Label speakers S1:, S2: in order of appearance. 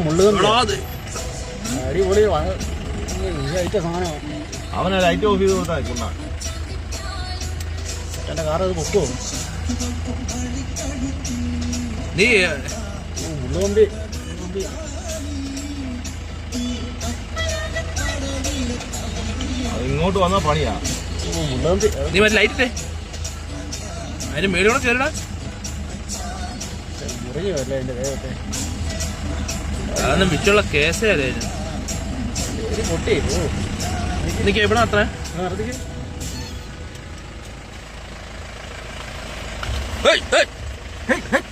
S1: മുള്ളുകൊണ്ട് അടിപൊളി സാധനമാണ്
S2: അവനെ ലൈറ്റ് ഓഫ് ചെയ്ത് കൊടുത്താൽ
S1: എന്റെ കാറത് അത് പൊക്കുമോ
S3: നീ
S2: അത് ഇങ്ങോട്ട് വന്ന പണിയാ.
S3: നീ മറ്റേ ലൈറ്റ് അതിന് മേളിയോടെ ചേരടാ അതൊന്നും വിറ്റുള്ള കേസേ അല്ലേ
S1: പൊട്ടി ഓ.
S3: എനിക്ക് എവിടെ അത്ര?
S1: は
S3: いはい。はいはい。